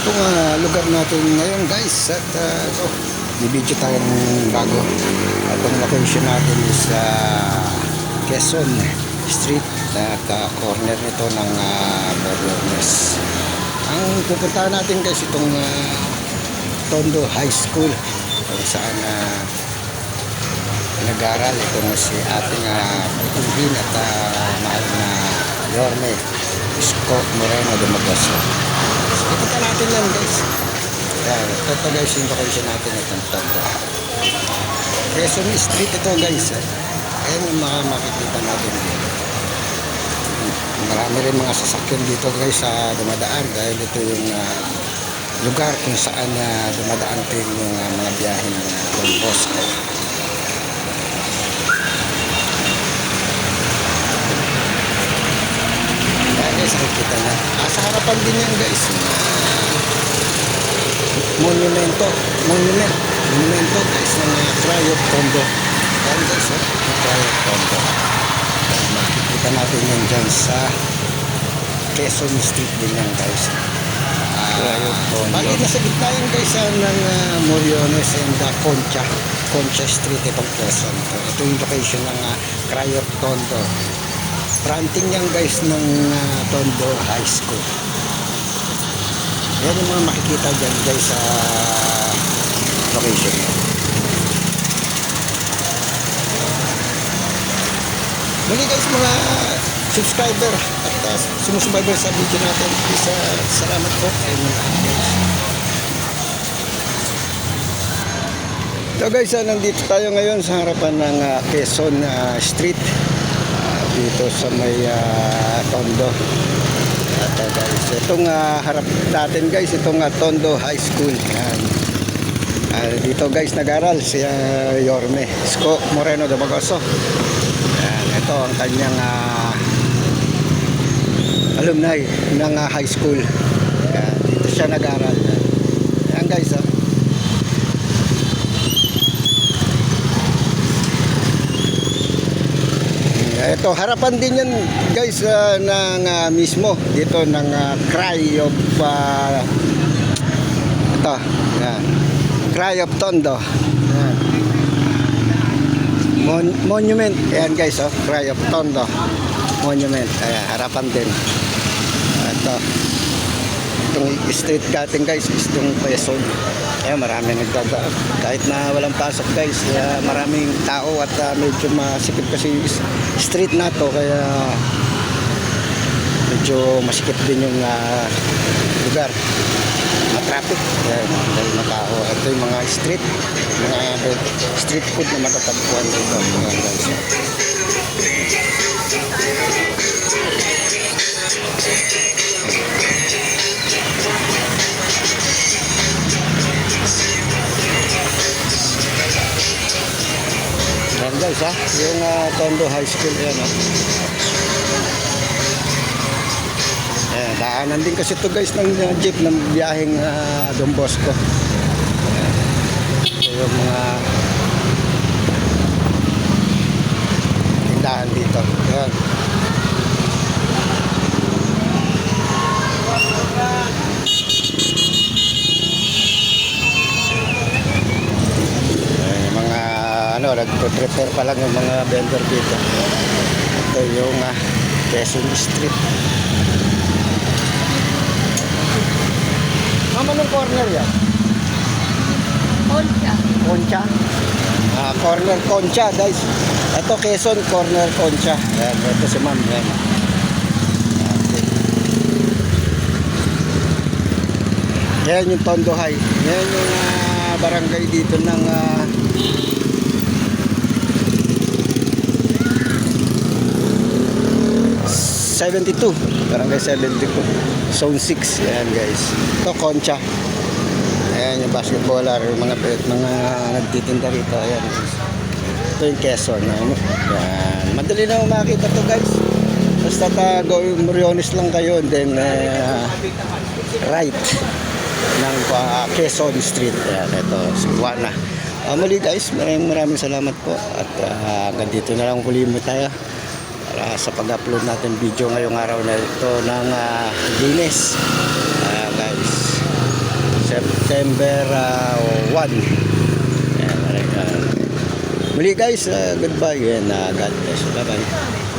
itong ah, lugar natin ngayon guys at uh, ito bibidyo tayo ng bago. Itong location natin is ah, Quezon Street at ah, corner nito ng uh, ang pupuntahan natin guys itong ah, Tondo High School kung saan uh, nag-aaral itong si ating uh, at uh, mahal na Yorme Isko Moreno de Magoso so, ipita natin yan guys. Yan, ito guys yung location natin itong Tondo Quezon Street ito guys eh. ayan yung mga makikita natin dito. Marami rin mga sasakyan dito guys sa dumadaan. Dahil ito yung ah, lugar kung saan uh, dumadaan din yung ah, mga biyahe ng uh, Don Bosco guys, nakikita na. Ah, sa harapan din yan guys. ah, monumento. Monument. Monumento guys ng uh, Cryo Tondo. Ayan guys, oh, Tondo. Ayan, makikita natin yan dyan sa Quezon Street din yan guys. Cryo Tondo. Bali nasa gitna yan guys ah, ng uh, Moriones and uh, Concha. Concha Street itong Quezon. Ito, yung location ng uh, Cryo Tondo. Fronting yan guys ng ah, Tondo High School. Yan yung mga makikita dyan guys sa location yan. Muli guys mga subscriber at uh, sumusubaybay sa video natin. Please uh, salamat po lahat guys. So guys, ah, nandito tayo ngayon sa harapan ng ah, Quezon ah, Street Ah, dito sa may ah, Tondo. At ah, guys, itong ah, harap natin guys, itong ah, Tondo High School. Yan. Ah, dito guys nag-aral si ah, Yorme Isko Moreno de Magoso. Yan, ito ang kanyang ah, alumni ng ah, high school. Yan, dito siya nag-aral. Yan guys, ah. Ito, harapan din yan guys ah, ng ah, mismo dito ng uh, Cry of ah, ito, yan. Cry of Tondo. Yan. Mon- monument. Ayan guys, oh, Cry of Tondo. Monument. Ayan, harapan din. Ito. Itong street cutting guys, is itong Quezon. Ayan, marami nagdadaan. Kahit na walang pasok guys, kaya maraming tao at ah, medyo masikip kasi yung street na to. Kaya medyo masikip din yung ah, lugar. Matraffic. Ayan, dahil na tao. Ito yung mga street, mga street food na matatagpuan dito. Ayan guys. Ayan guys yung ah, Tondo High School yan ha. Ayan, daanan din kasi to guys ng uh, jeep ng biyaheng ah, Don Bosco. Ito yung mga tindahan dito. Ayan, prepare pa lang yung mga vendor dito ito yung uh, Quezon Street Mama ng corner yan? Concha Concha? Ah, corner Concha guys ito Quezon corner Concha yan, ito si ma'am yan Yan yung Tondo High. Yan yung uh, barangay dito ng uh, 72. Barangay 72. Zone 6. Ayan guys. Ito Concha. Ayan yung basketball yung mga mga nagtitinda rito. Ayan. Ito yung Quezon. Ano? Ayan. Madali na makita to guys. Basta ta going Moriones lang kayo and then uh, right ng uh, Quezon Street. Ayan, ito. Siguana. Uh, ah, muli guys, maraming maraming salamat po at uh, dito na lang ulit mo tayo para sa pag-upload natin video ngayong araw na ito ng uh, Lunes. Ah, guys, September ah, 1. Ayan, Muli guys, ah, goodbye and ah, God bless. Bye-bye.